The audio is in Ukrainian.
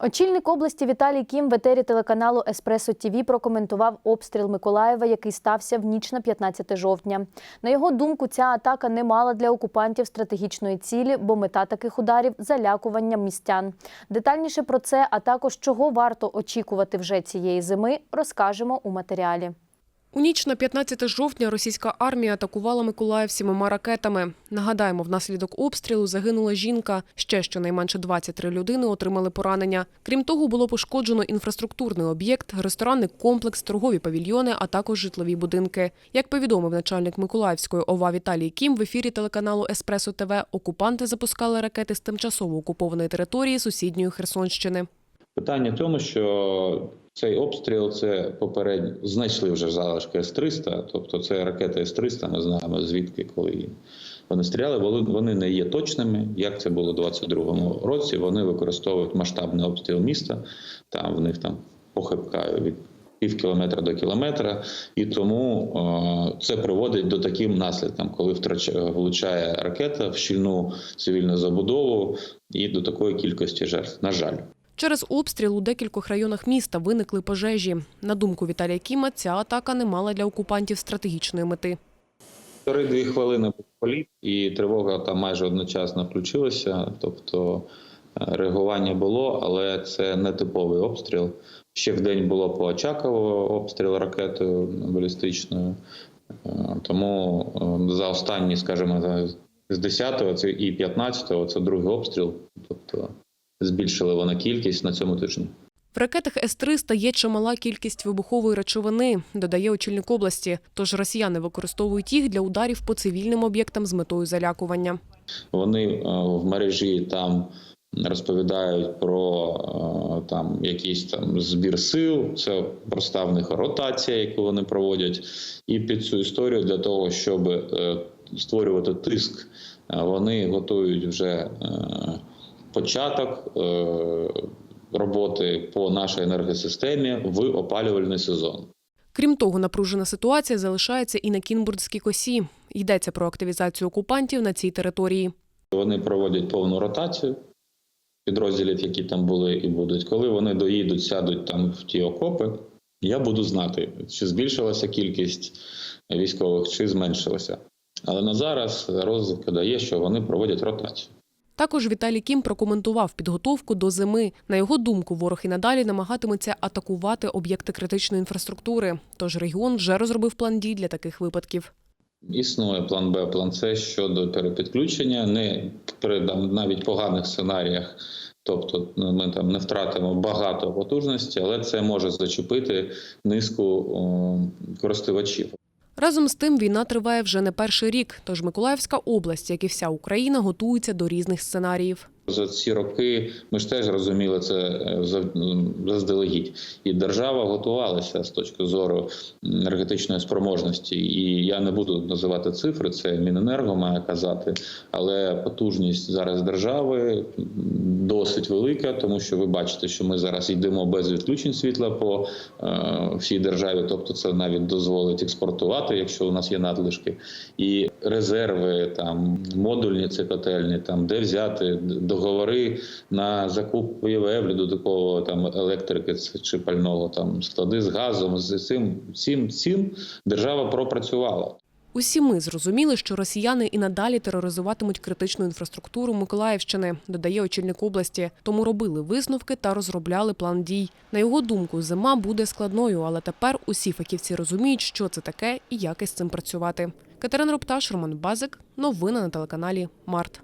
Очільник області Віталій Кім в етері телеканалу Еспресо ТІВІ прокоментував обстріл Миколаєва, який стався в ніч на 15 жовтня. На його думку, ця атака не мала для окупантів стратегічної цілі, бо мета таких ударів залякування містян. Детальніше про це, а також чого варто очікувати вже цієї зими, розкажемо у матеріалі. У ніч на 15 жовтня російська армія атакувала Миколаїв сімома ракетами. Нагадаємо, внаслідок обстрілу загинула жінка. Ще щонайменше 23 людини отримали поранення. Крім того, було пошкоджено інфраструктурний об'єкт, ресторанний комплекс, торгові павільйони, а також житлові будинки. Як повідомив начальник Миколаївської ОВА Віталій Кім в ефірі телеканалу Еспресо ТВ, окупанти запускали ракети з тимчасово окупованої території сусідньої Херсонщини. Питання в тому, що цей обстріл це попередньо знайшли вже залишки С-300, тобто це ракети С-300, ми знаємо звідки, коли вони стріляли. Вони- не є точними. Як це було у 22-му році? Вони використовують масштабний обстріл міста. Там в них там похибка від пів кілометра до кілометра, і тому е, це приводить до таким наслідкам, коли втрачає влучає ракета в щільну цивільну забудову і до такої кількості жертв. На жаль. Через обстріл у декількох районах міста виникли пожежі. На думку Віталія Кіма, ця атака не мала для окупантів стратегічної мети. Півтори-дві хвилини був політ, і тривога там майже одночасно включилася. Тобто е, реагування було, але це не типовий обстріл. Ще в день було по Очаково обстріл ракетою балістичною. Е, Тому е, за останні, скажімо, з 10-го і 15-го це другий обстріл. Тобто збільшили вони кількість на цьому тижні. В ракетах С-300 є чимала кількість вибухової речовини, додає очільник області. Тож росіяни використовують їх для ударів по цивільним об'єктам з метою залякування. Вони е, в мережі там розповідають про е, там якийсь там збір сил. Це проста в них ротація, яку вони проводять. І під цю історію для того, щоб е, створювати тиск, вони готують вже початок. е, Роботи по нашій енергосистемі в опалювальний сезон. Крім того, напружена ситуація залишається і на Кінбурдській косі. Йдеться про активізацію окупантів на цій території. Вони проводять повну ротацію підрозділів, які там були і будуть. Коли вони доїдуть, сядуть там в ті окопи, я буду знати, чи збільшилася кількість військових, чи зменшилася. Але на зараз розвідка дає, що вони проводять ротацію. Також Віталій Кім прокоментував підготовку до зими. На його думку, ворог і надалі намагатиметься атакувати об'єкти критичної інфраструктури. Тож регіон вже розробив план дій для таких випадків. Існує план Б, план С щодо перепідключення, не при там, навіть поганих сценаріях. Тобто ми там не втратимо багато потужності, але це може зачепити низку о, користувачів. Разом з тим, війна триває вже не перший рік. Тож Миколаївська область, як і вся Україна, готується до різних сценаріїв. За ці роки ми ж теж розуміли це е, заздалегідь, і держава готувалася з точки зору енергетичної спроможності. І я не буду називати цифри, це Міненерго має казати, але потужність зараз держави досить велика, тому що ви бачите, що ми зараз йдемо без відключень світла по е, всій державі. Тобто, це навіть дозволить експортувати, якщо у нас є надлишки, і резерви там модульні ці котельні, там де взяти договори на закуп ЄВФ додаткового там електрики чи пального, там склади з газом. З цим цим цим держава пропрацювала. Усі ми зрозуміли, що росіяни і надалі тероризуватимуть критичну інфраструктуру Миколаївщини, додає очільник області. Тому робили висновки та розробляли план дій. На його думку, зима буде складною, але тепер усі фахівці розуміють, що це таке і як із цим працювати. Катерина Рупташ, Роман Базик. Новини на телеканалі Март.